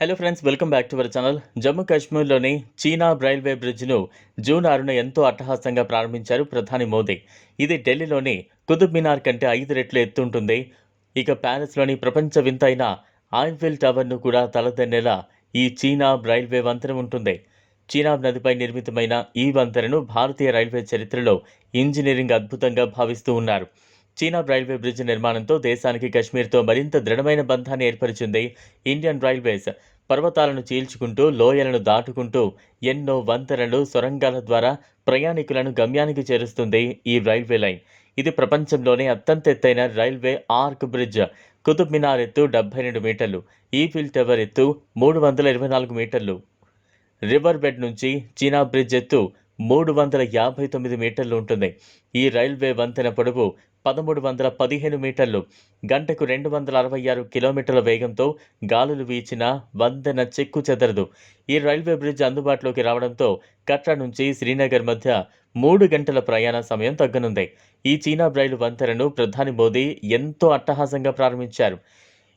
Hello friends welcome back to our channel Jammu కాశ్మీర్లోని చీనా railway బ్రిడ్జ్ను June ఆరున ఎంతో అట్టహాసంగా ప్రారంభించారు ప్రధాని మోదీ. ఇది ఢిల్లీలోని కుతుబ్ మినార్ కంటే ఐదు రెట్లు ఎత్తుంటుంది. ఇక ప్యారిస్లోని ప్రపంచ వింత అయిన ఐఫిల్ టవర్ను కూడా తలదన్నేలా ఈ చీనా రైల్వే వంతెన ఉంటుంది. చీనాబ్ నదిపై నిర్మితమైన ఈ వంతెనను భారతీయ రైల్వే చరిత్రలో ఇంజనీరింగ్ అద్భుతంగా భావిస్తూ ఉన్నారు. చీనాబ్ రైల్వే బ్రిడ్జ్ నిర్మాణంతో దేశానికి కశ్మీర్తో మరింత దృఢమైన బంధాన్ని ఏర్పరిచింది ఇండియన్ రైల్వేస్ పర్వతాలను చీల్చుకుంటూ లోయలను దాటుకుంటూ ఎన్నో వంతెనలు సొరంగాల ద్వారా ప్రయాణికులను గమ్యానికి చేరుస్తుంది ఈ రైల్వే లైన్. ఇది ప్రపంచంలోనే అత్యంత ఎత్తైన railway arch bridge. Qutub Minar ఎత్తు డెబ్బై రెండు మీటర్లు ఈఫిల్ టవర్ ఎత్తు మూడు వందల ఇరవై నాలుగు మీటర్లు. రివర్ బెడ్ నుంచి చీనా బ్రిడ్జ్ ఎత్తు మూడు వందల యాభై తొమ్మిది మీటర్లు ఉంటుంది. ఈ రైల్వే వంతెన పొడవు పదమూడు వందల పదిహేను మీటర్లు గంటకు రెండు వందల అరవై ఆరు కిలోమీటర్ల వేగంతో గాలులు వీచిన వందన చెక్కు చెదరదు. ఈ రైల్వే బ్రిడ్జ్ అందుబాటులోకి రావడంతో కట్రా నుంచి శ్రీనగర్ మధ్య మూడు గంటల ప్రయాణ సమయం తగ్గనుంది. ఈ చీనా రైలు వంతెనను ప్రధాని మోదీ ఎంతో అట్టహాసంగా ప్రారంభించారు.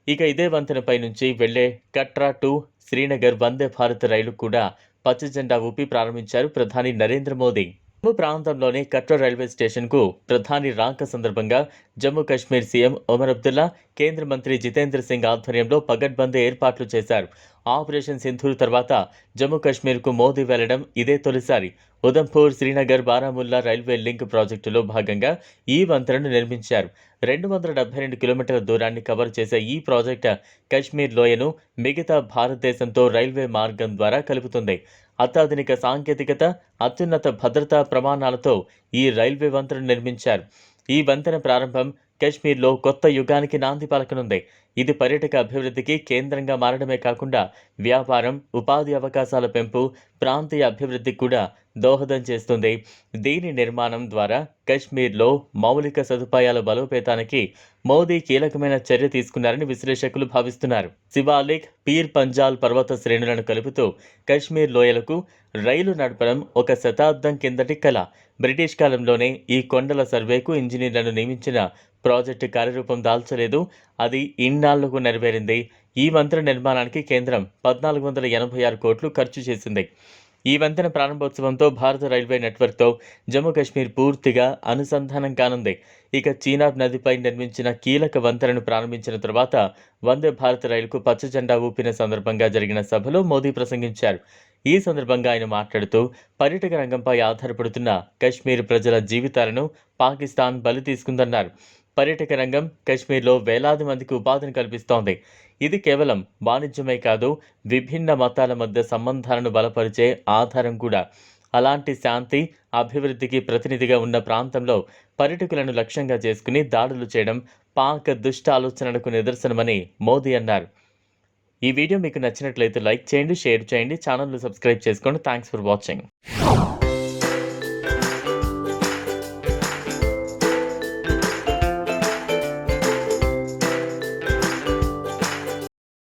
ఇక ఇదే వంతెనపై నుంచి వెళ్ళే కట్రా టు శ్రీనగర్ వందే భారత్ రైలు కూడా పచ్చ జెండా ఊపి ప్రారంభించారు ప్రధాని నరేంద్ర మోదీ. జమ్మూ ప్రాంతంలోని కట్రా రైల్వే స్టేషన్కు ప్రధాని రాక సందర్భంగా జమ్మూ కాశ్మీర్ సీఎం ఒమర్ అబ్దుల్లా కేంద్ర మంత్రి జితేంద్ర సింగ్ ఆధ్వర్యంలో పగడ్బందీ ఏర్పాట్లు చేశారు. ఆపరేషన్ సింధూర్ తర్వాత జమ్మూ కశ్మీర్కు మోదీ వెళ్ళడం ఇదే తొలిసారి. ఉదంపూర్ శ్రీనగర్ బారాముల్లా రైల్వే లింక్ ప్రాజెక్టులో భాగంగా ఈ వంతెనను నిర్మించారు. రెండు వందల డెబ్బై రెండు కిలోమీటర్ల దూరాన్ని కవర్ చేసే ఈ ప్రాజెక్ట్ కశ్మీర్ లోయను మిగతా భారతదేశంతో రైల్వే మార్గం ద్వారా కలుపుతుంది. అత్యాధునిక సాంకేతికత అత్యున్నత భద్రతా ప్రమాణాలతో ఈ రైల్వే వంతెన నిర్మించారు. ఈ వంతెన ప్రారంభం కశ్మీర్లో కొత్త యుగానికి నాంది పలకనుంది. ఇది పర్యటక అభివృద్ధికి కేంద్రంగా మారడమే కాకుండా వ్యాపారం ఉపాధి అవకాశాల పెంపు ప్రాంతీయ అభివృద్ధికి కూడా దోహదం చేస్తుంది. దీని నిర్మాణం ద్వారా కశ్మీర్లో మౌలిక సదుపాయాల బలోపేతానికి మోదీ కీలకమైన చర్య తీసుకున్నారని విశ్లేషకులు భావిస్తున్నారు. శివాలిక్ పీర్ పంజాల్ పర్వత శ్రేణులను కలుపుతూ కశ్మీర్ లోయలకు రైలు నడపడం ఒక శతాబ్దం కిందటి కళ బ్రిటిష్ కాలంలోనే ఈ కొండల సర్వేకు ఇంజనీర్లను నియమించిన ప్రాజెక్టు కార్యరూపం దాల్చలేదు. అది ఇన్నాళ్ళకు నెరవేరింది. ఈ వంతెన నిర్మాణానికి కేంద్రం పద్నాలుగు వందల ఎనభై ఆరు కోట్లు ఖర్చు చేసింది. ఈ వంతెన ప్రారంభోత్సవంతో భారత రైల్వే నెట్వర్క్తో జమ్మూ కాశ్మీర్ పూర్తిగా అనుసంధానం కానుంది. ఇక చీనాబ్ నదిపై నిర్మించిన కీలక వంతెనను ప్రారంభించిన తర్వాత వందే భారత్ రైలుకు పచ్చజెండా ఊపిన సందర్భంగా జరిగిన సభలో మోదీ ప్రసంగించారు. ఈ సందర్భంగా ఆయన మాట్లాడుతూ పర్యటక రంగంపై ఆధారపడుతున్న కశ్మీర్ ప్రజల జీవితాలను పాకిస్తాన్ బలి తీసుకుందన్నారు. పర్యాటక రంగం కశ్మీర్లో వేలాది మందికి ఉపాధిని కల్పిస్తోంది. ఇది కేవలం వాణిజ్యమే కాదు విభిన్న మతాల మధ్య సంబంధాలను బలపరిచే ఆధారం కూడా. అలాంటి శాంతి అభివృద్ధికి ప్రతినిధిగా ఉన్న ప్రాంతంలో పర్యటకులను లక్ష్యంగా చేసుకుని దాడులు చేయడం పాక్ దుష్ట ఆలోచనలకు నిదర్శనమని మోదీ అన్నారు. ఈ వీడియో మీకు నచ్చినట్లయితే లైక్ చేయండి షేర్ చేయండి ఛానల్ను సబ్స్క్రైబ్ చేసుకోండి. Thanks for watching.